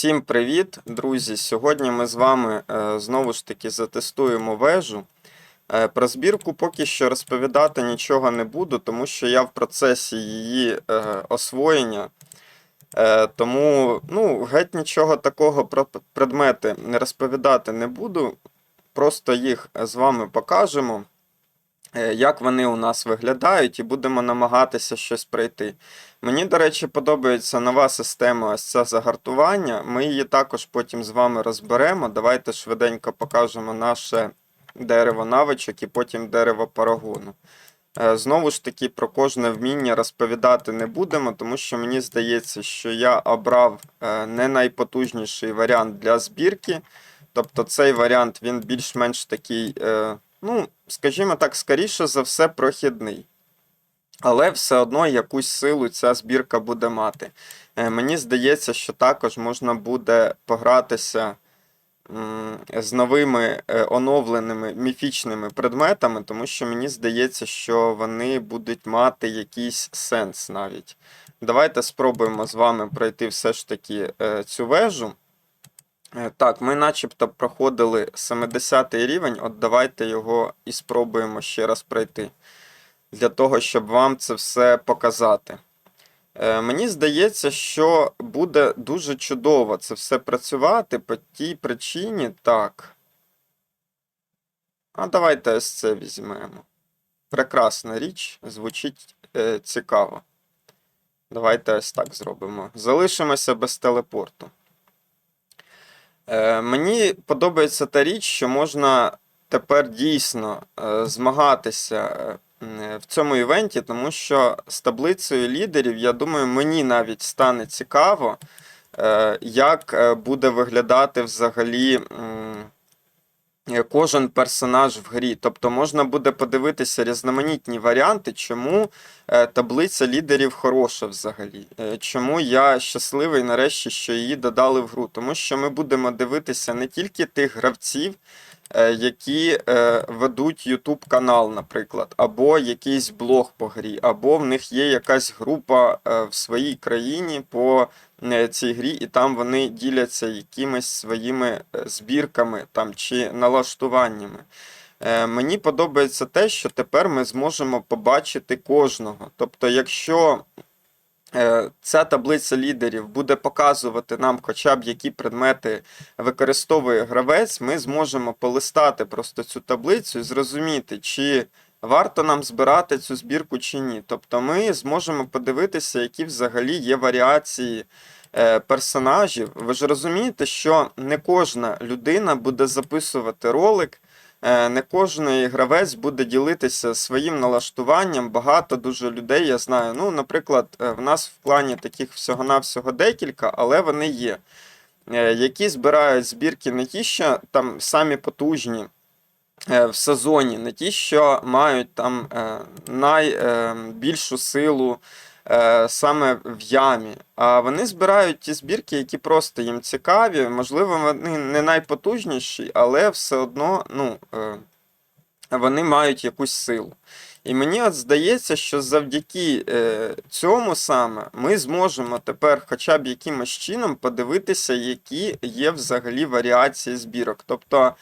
Всім привіт, друзі! Сьогодні ми з вами е, знову ж таки затестуємо вежу. Е, Про збірку поки що розповідати нічого не буду, тому що я в процесі її е, освоєння. Тому ну, геть нічого такого про предмети не розповідати не буду. Просто їх з вами покажемо, як вони у нас виглядають, і будемо намагатися щось пройти. Мені, до речі, подобається нова система ось ця загартування. Ми її також потім з вами розберемо. Давайте швиденько покажемо наше дерево навичок і потім дерево парагону. Е, Знову ж таки, про кожне вміння розповідати не будемо, тому що мені здається, що я обрав е, не найпотужніший варіант для збірки. Тобто цей варіант він більш-менш такий, е, ну, скажімо так, скоріше за все, прохідний. Але все одно якусь силу ця збірка буде мати. Е, Мені здається, що також можна буде погратися з новими е, оновленими міфічними предметами, тому що мені здається, що вони будуть мати якийсь сенс навіть. Давайте спробуємо з вами пройти все ж таки е, цю вежу. Е, Так, ми начебто проходили 70 й рівень, от давайте його і спробуємо ще раз пройти для того, щоб вам це все показати. Е, Мені здається, що буде дуже чудово це все працювати по тій причині, так. А давайте ось це візьмемо. Прекрасна річ, звучить е, цікаво. Давайте ось так зробимо. Залишимося без телепорту. Е, мені подобається та річ, що можна тепер дійсно е, змагатися е, в цьому івенті, тому що з таблицею лідерів, я думаю, мені навіть стане цікаво, як буде виглядати взагалі. Е, Кожен персонаж в грі. Тобто можна буде подивитися різноманітні варіанти, чому е, таблиця лідерів хороша взагалі. Е, Чому я щасливий нарешті, що її додали в гру. Тому що ми будемо дивитися не тільки тих гравців, які е, ведуть YouTube канал, наприклад, або якийсь блог по грі, або в них є якась група е, в своїй країні по е, цій грі, і там вони діляться якимись своїми е, збірками там чи налаштуваннями. Е, Мені подобається те, що тепер ми зможемо побачити кожного. Тобто, якщо е, ця таблиця лідерів буде показувати нам хоча б які предмети використовує гравець, ми зможемо полистати просто цю таблицю і зрозуміти, чи варто нам збирати цю збірку чи ні. Тобто ми зможемо подивитися, які взагалі є варіації е, персонажів. Ви ж розумієте, що не кожна людина буде записувати ролик. Е, Не кожний гравець буде ділитися своїм налаштуванням. Багато дуже людей я знаю. Ну, наприклад, е, в нас в клані таких всього-навсього декілька, але вони є, е, які збирають збірки не ті, що там самі потужні в сезоні, не ті, що мають там найбільшу силу саме в ямі. А вони збирають ті збірки, які просто їм цікаві. Можливо, вони не найпотужніші, але все одно ну, е, вони мають якусь силу. І мені от здається, що завдяки е, цьому саме ми зможемо тепер хоча б якимось чином подивитися, які є взагалі варіації збірок. Тобто е,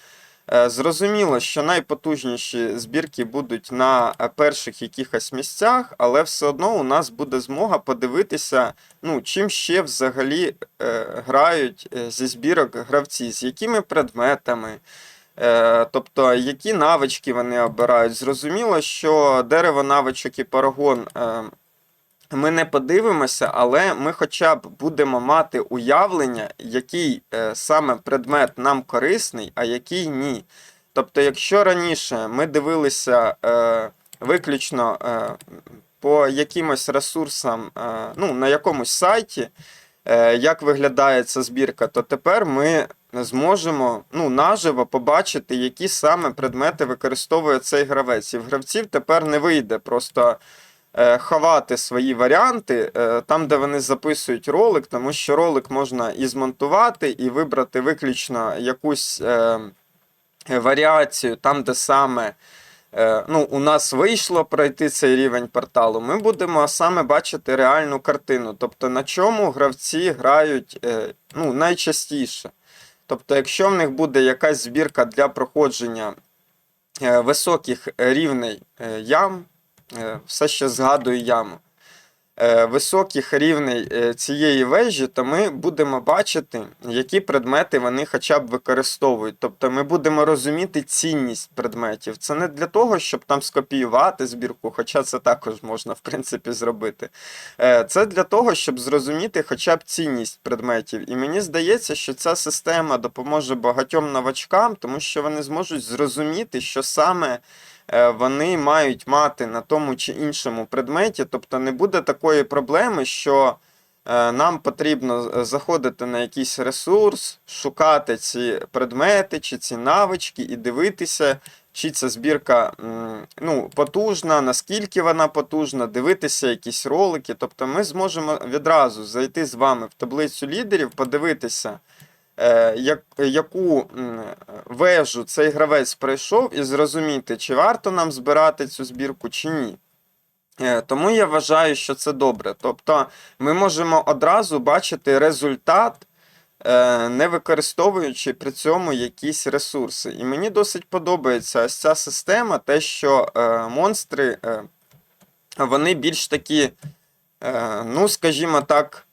зрозуміло, що найпотужніші збірки будуть на е, перших якихось місцях, але все одно у нас буде змога подивитися, ну, чим ще взагалі е, грають е, зі збірок гравці, з якими предметами. Е, Тобто, які навички вони обирають. Зрозуміло, що дерево навичок і парагон е, ми не подивимося, але ми хоча б будемо мати уявлення, який е, саме предмет нам корисний, а який ні. Тобто, якщо раніше ми дивилися е, виключно е, по якимось ресурсам, е, ну, на якомусь сайті, е, як виглядає ця збірка, то тепер ми зможемо ну, наживо побачити, які саме предмети використовує цей гравець. І в гравців тепер не вийде просто ховати свої варіанти е, там, де вони записують ролик, тому що ролик можна і змонтувати, і вибрати виключно якусь е, варіацію, там, де саме е, ну, у нас вийшло пройти цей рівень порталу, ми будемо саме бачити реальну картину. Тобто на чому гравці грають е, ну, найчастіше. Тобто, якщо в них буде якась збірка для проходження е, високих рівней е, ям, е, все ще згадую яму, е, високих рівней е, цієї вежі, то ми будемо бачити, які предмети вони хоча б використовують. Тобто ми будемо розуміти цінність предметів. Це не для того, щоб там скопіювати збірку, хоча це також можна, в принципі, зробити. Е, Це для того, щоб зрозуміти хоча б цінність предметів. І мені здається, що ця система допоможе багатьом новачкам, тому що вони зможуть зрозуміти, що саме е, вони мають мати на тому чи іншому предметі. Тобто не буде такої проблеми, що е, нам потрібно е, заходити на якийсь ресурс, шукати ці предмети чи ці навички і дивитися, чи ця збірка ну, потужна, наскільки вона потужна, дивитися якісь ролики. Тобто ми зможемо відразу зайти з вами в таблицю лідерів, подивитися, е, яку вежу цей гравець пройшов, і зрозуміти, чи варто нам збирати цю збірку, чи ні. Е, Тому я вважаю, що це добре. Тобто ми можемо одразу бачити результат, е, не використовуючи при цьому якісь ресурси. І мені досить подобається ось ця система, те, що е, монстри е, вони більш такі, е, ну, скажімо так, е,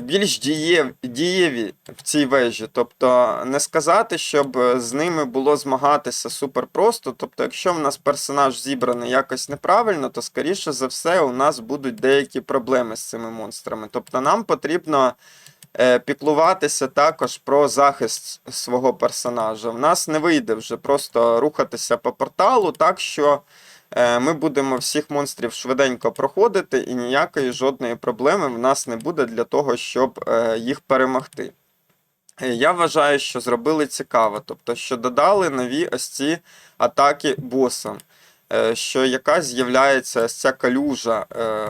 більш дієв, дієві в цій вежі. Тобто не сказати, щоб е, з ними було змагатися супер просто. Тобто, якщо в нас персонаж зібраний якось неправильно, то скоріше за все у нас будуть деякі проблеми з цими монстрами. Тобто нам потрібно е, піклуватися також про захист свого персонажа. В нас не вийде вже просто рухатися по порталу, так що е, ми будемо всіх монстрів швиденько проходити, і ніякої жодної проблеми в нас не буде для того, щоб е, їх перемогти. Е, Я вважаю, що зробили цікаво, тобто, що додали нові ось ці атаки босам, е, що якась з'являється ось ця калюжа е,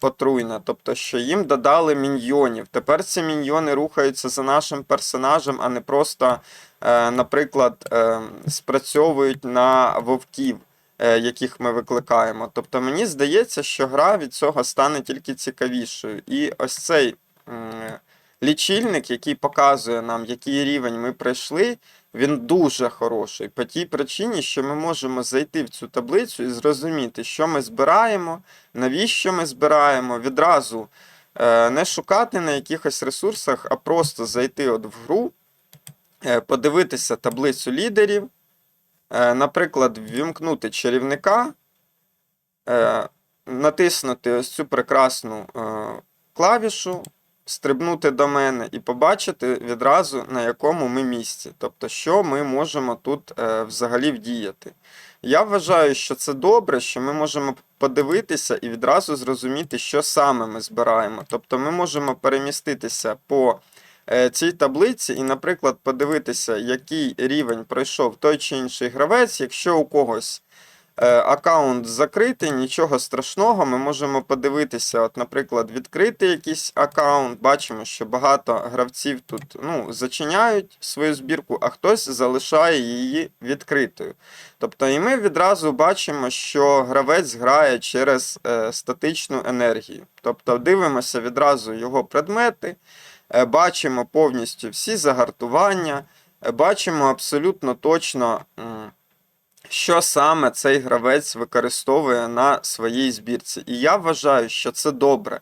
отруйна, тобто, що їм додали міньйонів. Тепер ці міньйони рухаються за нашим персонажем, а не просто, е, наприклад, е, спрацьовують на вовків. Е, Яких ми викликаємо. Тобто мені здається, що гра від цього стане тільки цікавішою. І ось цей лічильник, який показує нам, який рівень ми пройшли, він дуже хороший. По тій причині, що ми можемо зайти в цю таблицю і зрозуміти, що ми збираємо, навіщо ми збираємо, відразу е, не шукати на якихось ресурсах, а просто зайти от в гру, е, подивитися таблицю лідерів, наприклад, ввімкнути чарівника, е, натиснути ось цю прекрасну е, клавішу, стрибнути до мене і побачити відразу, на якому ми місці. Тобто, що ми можемо тут е, взагалі вдіяти. Я вважаю, що це добре, що ми можемо подивитися і відразу зрозуміти, що саме ми збираємо. Тобто ми можемо переміститися по е, цій таблиці і, наприклад, подивитися, який рівень пройшов той чи інший гравець, якщо у когось е, аккаунт закритий, нічого страшного. Ми можемо подивитися, от, наприклад, відкрити якийсь аккаунт. Бачимо, що багато гравців тут ну, зачиняють свою збірку, а хтось залишає її відкритою. Тобто, і ми відразу бачимо, що гравець грає через е, статичну енергію. Тобто, дивимося відразу його предмети, е, бачимо повністю всі загартування, е, бачимо абсолютно точно. що саме цей гравець використовує на своїй збірці. І я вважаю, що це добре,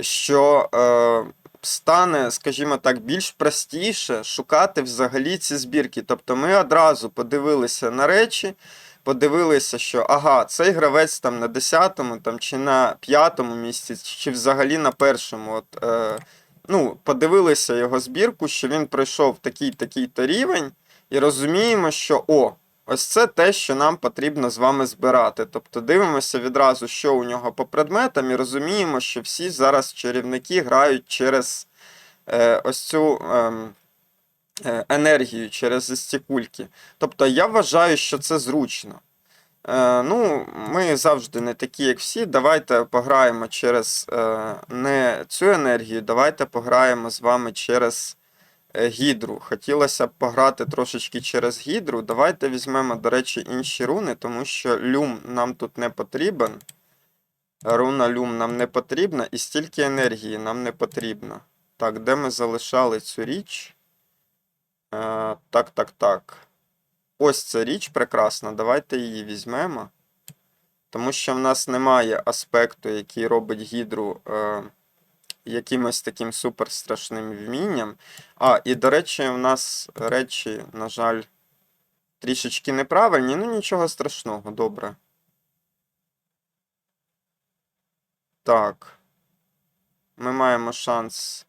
що е, стане, скажімо так, більш простіше шукати взагалі ці збірки. Тобто ми одразу подивилися на речі, подивилися, що ага, цей гравець там на 10-му там, чи на 5-му місці, чи взагалі на першому. От, е, ну, подивилися його збірку, що він пройшов такий такий-то рівень, і розуміємо, що о. Ось це те, що нам потрібно з вами збирати. Тобто дивимося відразу, що у нього по предметам, і розуміємо, що всі зараз чарівники грають через е, ось цю ем, е, енергію, через ці кульки. Тобто я вважаю, що це зручно. Е, ну, ми завжди не такі, як всі. Давайте пограємо через е, не цю енергію, давайте пограємо з вами через е, гідру. Хотілося б пограти трошечки через гідру. Давайте візьмемо, до речі, інші руни, тому що люм нам тут не потрібен. Руна люм нам не потрібна, і стільки енергії нам не потрібно. Так, де ми залишали цю річ? Так, так, так. Ось ця річ прекрасна. Давайте її візьмемо. Тому що в нас немає аспекту, який робить гідру е, якимось таким суперстрашним вмінням. А, і до речі, в нас речі, на жаль, трішечки неправильні. Ну нічого страшного, добре. Так. Ми маємо шанс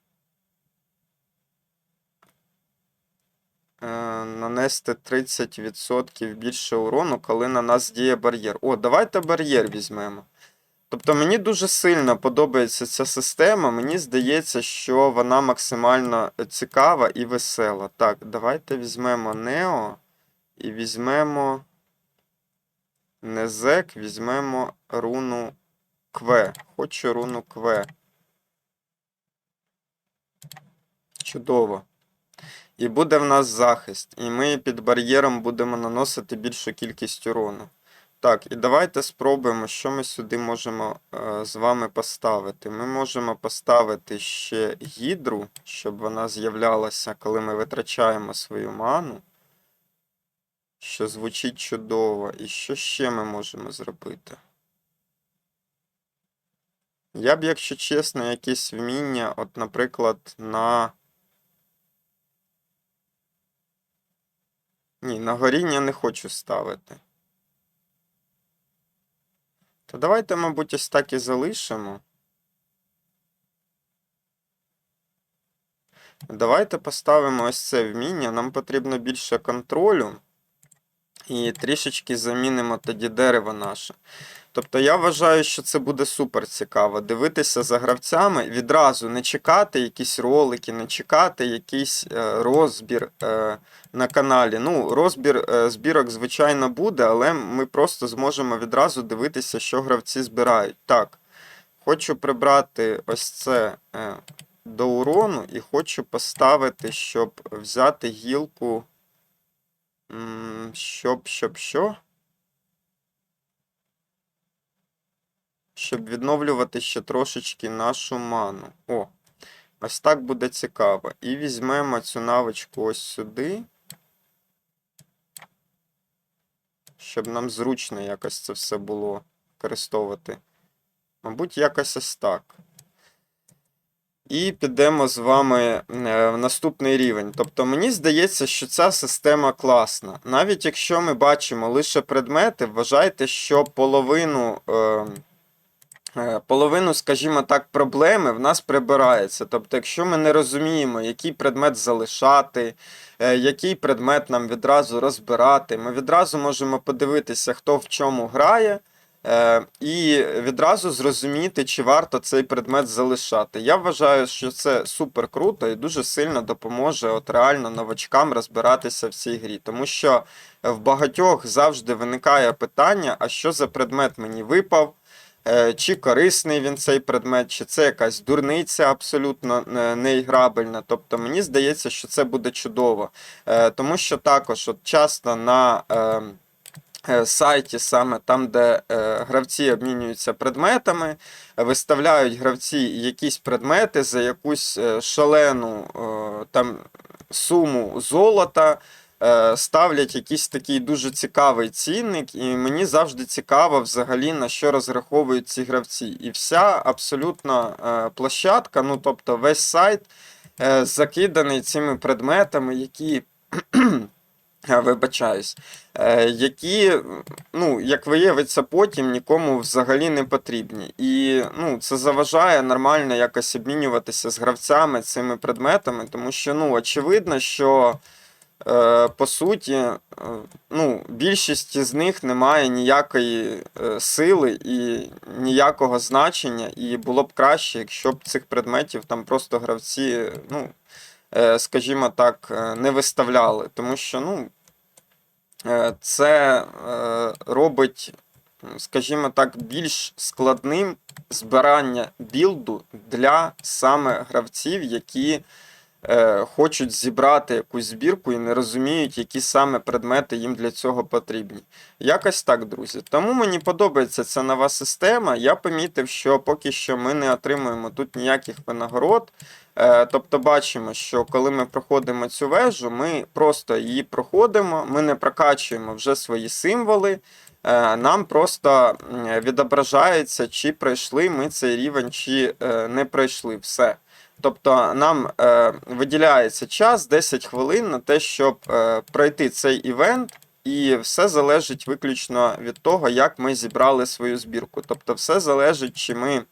нанести 30% більше урону, коли на нас діє бар'єр. О, давайте бар'єр візьмемо. Тобто мені дуже сильно подобається ця система. Мені здається, що вона максимально цікава і весела. Так, давайте візьмемо Нео і візьмемо не зек, візьмемо руну Кве. Хочу руну Кве. Чудово. І буде в нас захист. І ми під бар'єром будемо наносити більшу кількість урону. Так, і давайте спробуємо, що ми сюди можемо е, з вами поставити. Ми можемо поставити ще гідру, щоб вона з'являлася, коли ми витрачаємо свою ману. Що звучить чудово. І що ще ми можемо зробити? Я б, якщо чесно, якесь вміння, от, наприклад, на. Ні, на горіння не хочу ставити. То давайте, мабуть, ось так і залишимо. Давайте поставимо ось це вміння. Нам потрібно більше контролю. І трішечки замінимо тоді дерево наше. Тобто я вважаю, що це буде супер цікаво. Дивитися за гравцями, відразу не чекати якісь ролики, не чекати якийсь е, розбір е, на каналі. Ну, розбір е, збірок, звичайно, буде, але ми просто зможемо відразу дивитися, що гравці збирають. Так, хочу прибрати ось це до урону і хочу поставити, щоб взяти гілку. Щоб, щоб, що? Щоб відновлювати ще трошечки нашу ману. О, ось так буде цікаво. І візьмемо цю навичку ось сюди. Щоб нам зручно якось це все було використовувати. Мабуть, якось ось так. І підемо з вами е, в наступний рівень. Тобто, мені здається, що ця система класна. Навіть якщо ми бачимо лише предмети, вважайте, що половину. Е, Е, Половину, скажімо так, проблеми в нас прибирається. Тобто, якщо ми не розуміємо, який предмет залишати, який предмет нам відразу розбирати, ми відразу можемо подивитися, хто в чому грає, і відразу зрозуміти, чи варто цей предмет залишати. Я вважаю, що це супер круто і дуже сильно допоможе от реально новачкам розбиратися в цій грі. Тому що в багатьох завжди виникає питання: а що за предмет мені випав? Е, Чи корисний він цей предмет, чи це якась дурниця абсолютно е, неіграбельна. Тобто мені здається, що це буде чудово. Е, Тому що також от часто на е, е, сайті, саме там, де е, гравці обмінюються предметами, виставляють гравці якісь предмети за якусь е, шалену е, там суму золота. е, Ставлять якийсь такий дуже цікавий цінник, і мені завжди цікаво взагалі на що розраховують ці гравці. І вся абсолютно е, площадка, ну тобто весь сайт е, закиданий цими предметами, які. Вибачаюсь, е, які, ну, як виявиться, потім нікому взагалі не потрібні. І ну, це заважає нормально якось обмінюватися з гравцями цими предметами, тому що ну, очевидно, що е, по суті, е, ну, більшість з них не має ніякої сили і ніякого значення, і було б краще, якщо б цих предметів там просто гравці, ну, скажімо так, е, не виставляли. Тому що, ну, е, це е, робить, скажімо так, більш складним збирання білду для саме гравців, які е, хочуть зібрати якусь збірку і не розуміють, які саме предмети їм для цього потрібні. Якось так, друзі. Тому мені подобається ця нова система. Я помітив, що поки що ми не отримуємо тут ніяких винагород. Е, Тобто бачимо, що коли ми проходимо цю вежу, ми просто її проходимо, ми не прокачуємо вже свої символи. Е, Нам просто відображається, чи пройшли ми цей рівень, чи е, не пройшли. Все. Тобто нам е, виділяється час 10 хвилин на те, щоб е, пройти цей івент, і все залежить виключно від того, як ми зібрали свою збірку. Тобто, все залежить, чи ми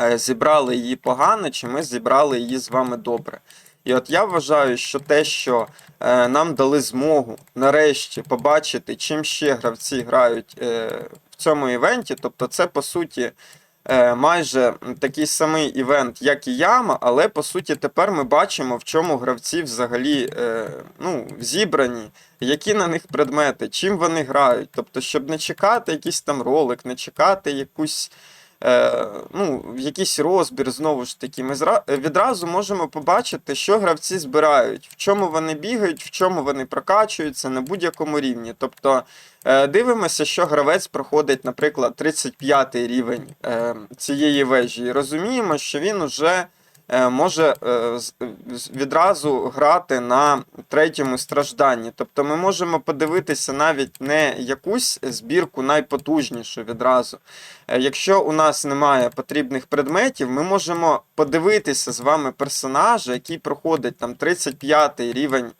е, зібрали її погано, чи ми зібрали її з вами добре. І от я вважаю, що те, що е, нам дали змогу нарешті побачити, чим ще гравці грають е, в цьому івенті, тобто це по суті. Е, Майже такий самий івент, як і яма, але по суті тепер ми бачимо, в чому гравці взагалі е, ну, зібрані, які на них предмети, чим вони грають. Тобто, щоб не чекати якийсь там ролик, не чекати якусь ну, якийсь розбір, знову ж таки, ми відразу можемо побачити, що гравці збирають, в чому вони бігають, в чому вони прокачуються на будь-якому рівні. Тобто е, дивимося, що гравець проходить, наприклад, 35 рівень е, цієї вежі, і розуміємо, що він уже. Е, Може е, відразу грати на третьому стражданні. Тобто ми можемо подивитися навіть не якусь збірку найпотужнішу відразу, Е, Якщо у нас немає потрібних предметів, ми можемо подивитися з вами персонажа, який проходить там 35 рівень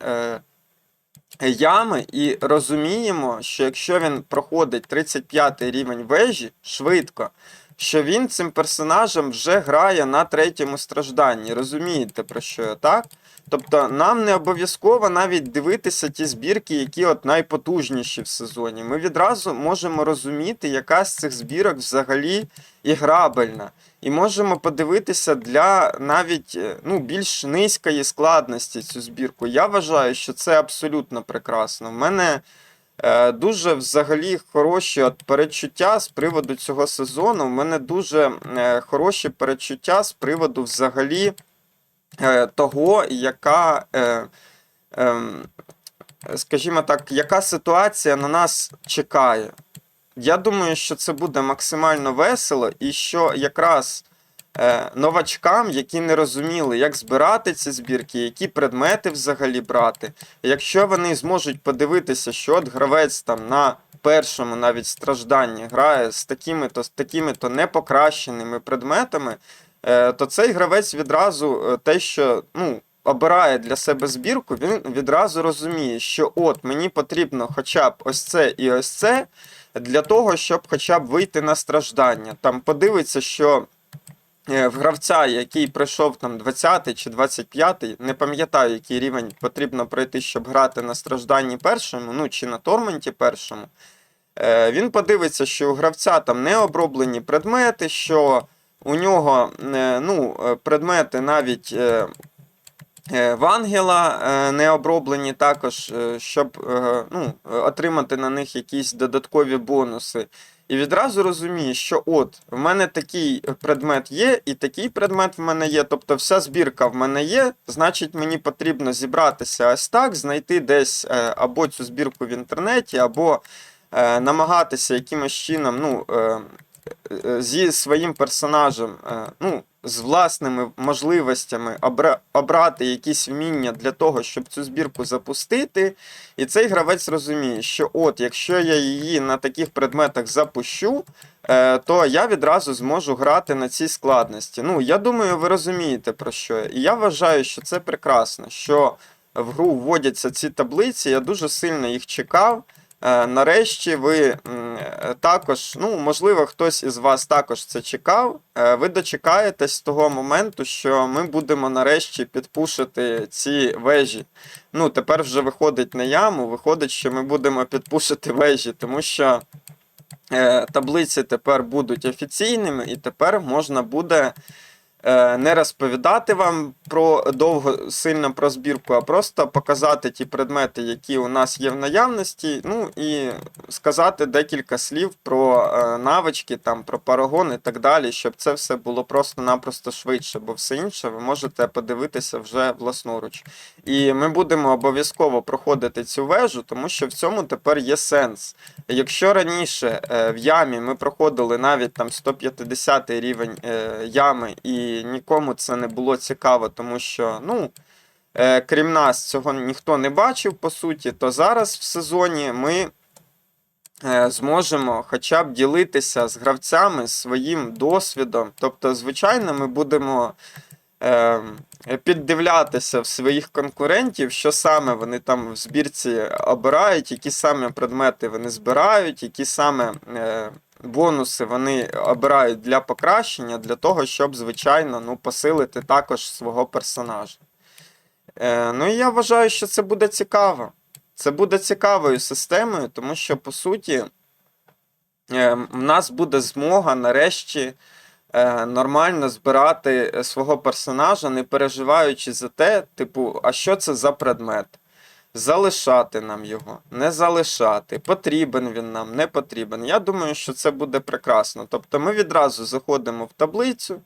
ями, і розуміємо, що якщо він проходить 35 рівень вежі швидко, що він цим персонажем вже грає на третьому стражданні. Розумієте, про що я так? Тобто нам не обов'язково навіть дивитися ті збірки, які от найпотужніші в сезоні. Ми відразу можемо розуміти, яка з цих збірок взагалі іграбельна. І можемо подивитися для навіть е, ну, більш низької складності цю збірку. Я вважаю, що це абсолютно прекрасно. В мене дуже взагалі хороші от передчуття з приводу цього сезону. В мене дуже е, хороші передчуття з приводу взагалі е, того, яка, е, е, скажімо так, яка ситуація на нас чекає. Я думаю, що це буде максимально весело, і що якраз е, новачкам, які не розуміли, як збирати ці збірки, які предмети взагалі брати, якщо вони зможуть подивитися, що от гравець там на першому навіть стражданні грає з такими-то з такими-то непокращеними предметами, е, то цей гравець відразу е, те, що ну, обирає для себе збірку, він відразу розуміє, що от мені потрібно хоча б ось це і ось це для того, щоб хоча б вийти на страждання. Там подивиться, що е, в гравця, який пройшов там 20 чи 25, не пам'ятаю, який рівень потрібно пройти, щоб грати на стражданні першому, ну чи на торменті першому. Е, Він подивиться, що у гравця там не оброблені предмети, що у нього е, ну, е, предмети навіть е, е, в ангела е, не оброблені також, е, щоб е, ну, е, отримати на них якісь додаткові бонуси. І відразу розуміє, що от в мене такий предмет є, і такий предмет в мене є. Тобто вся збірка в мене є, значить мені потрібно зібратися ось так, знайти десь е, або цю збірку в інтернеті, або е, намагатися якимось чином ну, е, зі своїм персонажем, ну, з власними можливостями обра- обрати якісь вміння для того, щоб цю збірку запустити. І цей гравець розуміє, що от, якщо я її на таких предметах запущу, е, то я відразу зможу грати на цій складності. Ну, я думаю, ви розумієте про що. І я вважаю, що це прекрасно, що в гру вводяться ці таблиці. Я дуже сильно їх чекав. Е, Нарешті ви е, також, ну можливо, хтось із вас також це чекав. е, Ви дочекаєтесь того моменту, що ми будемо нарешті підпушити ці вежі. Ну, тепер вже виходить на яму, виходить, що ми будемо підпушити вежі, тому що таблиці тепер будуть офіційними, і тепер можна буде не розповідати вам про довго сильно про збірку, а просто показати ті предмети, які у нас є в наявності. Ну і сказати декілька слів про е, навички, там, про парагон і так далі, щоб це все було просто-напросто швидше, бо все інше ви можете подивитися вже власноруч. І ми будемо обов'язково проходити цю вежу, тому що в цьому тепер є сенс. Якщо раніше е, в ямі ми проходили навіть там 150 рівень е, ями, і нікому це не було цікаво, тому що, ну. Е, крім нас, цього ніхто не бачив, по суті, то зараз в сезоні ми е, зможемо хоча б ділитися з гравцями своїм досвідом. Тобто, звичайно, ми будемо е, піддивлятися в своїх конкурентів, що саме вони там в збірці обирають, які саме предмети вони збирають, які саме. Е, Бонуси вони обирають для покращення, для того, щоб, звичайно, ну, посилити також свого персонажа. Е, ну і я вважаю, що це буде цікаво. Це буде цікавою системою, тому що, по суті, е, в нас буде змога нарешті е, нормально збирати свого персонажа, не переживаючи за те, типу, а що це за предмет? Залишати нам його, не залишати, потрібен він нам, не потрібен. Я думаю, що це буде прекрасно. Тобто ми відразу заходимо в таблицю,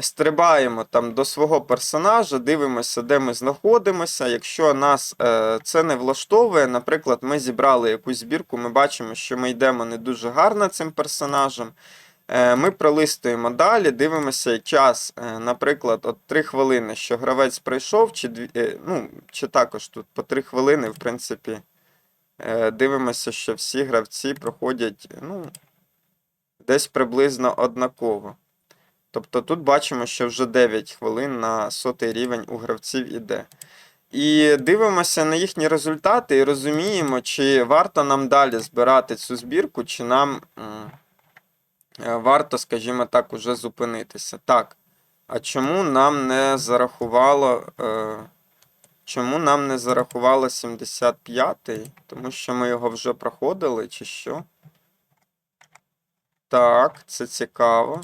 стрибаємо там до свого персонажа, дивимося, де ми знаходимося. Якщо нас е, це не влаштовує, наприклад, ми зібрали якусь збірку, ми бачимо, що ми йдемо не дуже гарно цим персонажем. Е, Ми пролистуємо далі, дивимося час, е, наприклад, от 3 хвилини, що гравець пройшов, чи, е, ну, чи також тут по 3 хвилини, в принципі, дивимося, що всі гравці проходять ну, десь приблизно однаково. Тобто тут бачимо, що вже 9 хвилин на сотий рівень у гравців іде. І дивимося на їхні результати і розуміємо, чи варто нам далі збирати цю збірку, чи нам варто, скажімо так, уже зупинитися. Так. А чому нам не зарахувало. Е, чому нам не зарахувало 75-й? Тому що ми його вже проходили, чи що? Так, це цікаво.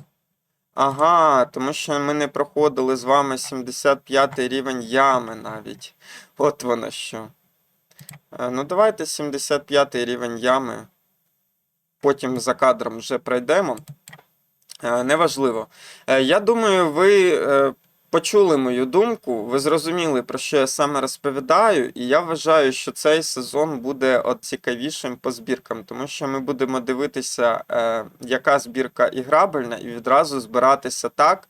Ага, тому що ми не проходили з вами 75 рівень ями навіть. От воно що. Е, Ну, давайте 75 рівень ями. Потім за кадром вже пройдемо. Е, Неважливо. Е, Я думаю, ви е, почули мою думку, ви зрозуміли, про що я саме розповідаю, і я вважаю, що цей сезон буде от цікавішим по збіркам, тому що ми будемо дивитися, яка збірка іграбельна, і відразу збиратися так,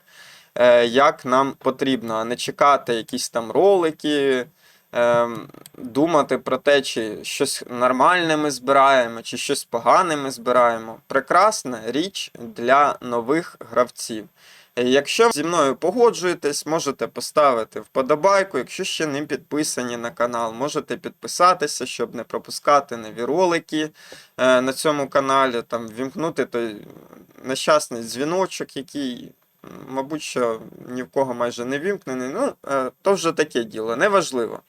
як нам потрібно, а не чекати якісь там ролики. Ем, Думати про те, чи щось нормальне ми збираємо, чи щось погане ми збираємо. Прекрасна річ для нових гравців. Якщо зі мною погоджуєтесь, можете поставити вподобайку. Якщо ще не підписані на канал, можете підписатися, щоб не пропускати нові ролики е, на цьому каналі. Там вімкнути той нещасний дзвіночок, який, мабуть, що ні в кого майже не вімкнений. Ну, е, то вже таке діло, неважливо.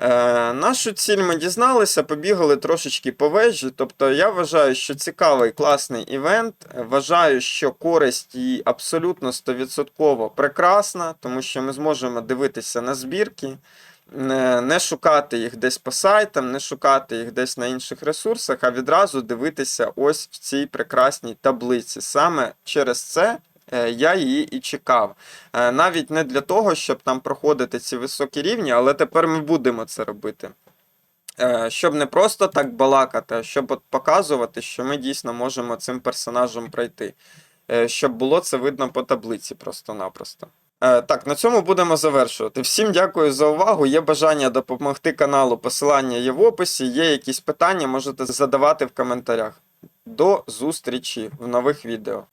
Е, нашу ціль ми дізналися, побігали трошечки по вежі. Тобто я вважаю, що цікавий, класний івент. Вважаю, що користь її абсолютно 100% прекрасна, тому що ми зможемо дивитися на збірки, не, не шукати їх десь по сайтам, не шукати їх десь на інших ресурсах, а відразу дивитися ось в цій прекрасній таблиці. Саме через це. Е, Я її і чекав. Е, Навіть не для того, щоб там проходити ці високі рівні, але тепер ми будемо це робити. Е, Щоб не просто так балакати, а щоб от показувати, що ми дійсно можемо цим персонажем пройти. Щоб було це видно по таблиці просто-напросто. Так, на цьому будемо завершувати. Всім дякую за увагу. Є бажання допомогти каналу. Посилання є в описі. Є якісь питання, можете задавати в коментарях. До зустрічі в нових відео.